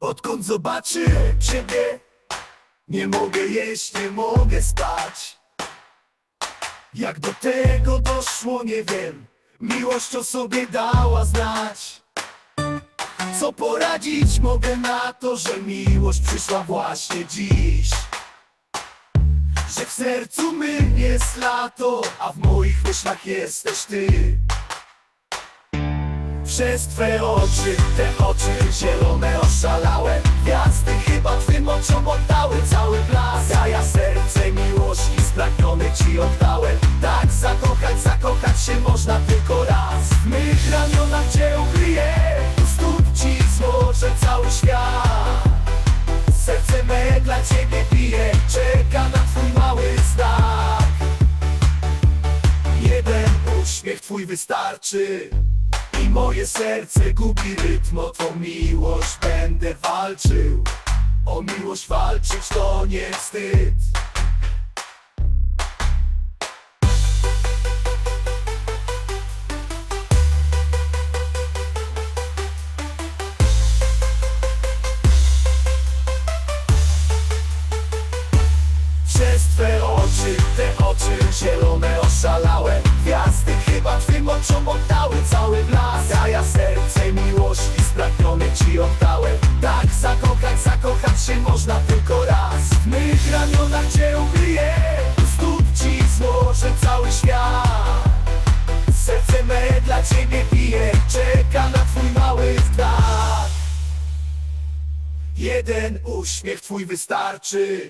Odkąd zobaczyłem ciebie Nie mogę jeść, nie mogę spać. Jak do tego doszło, nie wiem. Miłość o sobie dała znać. Co poradzić mogę na to, że miłość przyszła właśnie dziś? Że w sercu mym jest lato, a w moich myślach jesteś ty przez twe oczy, te oczy zielone oszalałe. Gwiazdy chyba twym oczom oddały cały blask. A ja serce miłości spragnione ci oddałem. Tak zakochać, zakochać się można tylko raz. W mych ramionach cię ukryję U stóp ci złożę cały świat. Serce me dla ciebie bije Czeka na twój mały znak. Jeden uśmiech twój wystarczy i moje serce gubi rytm o twą miłość będę walczył. O miłość walczyć to nie wstyd Jeden uśmiech twój wystarczy.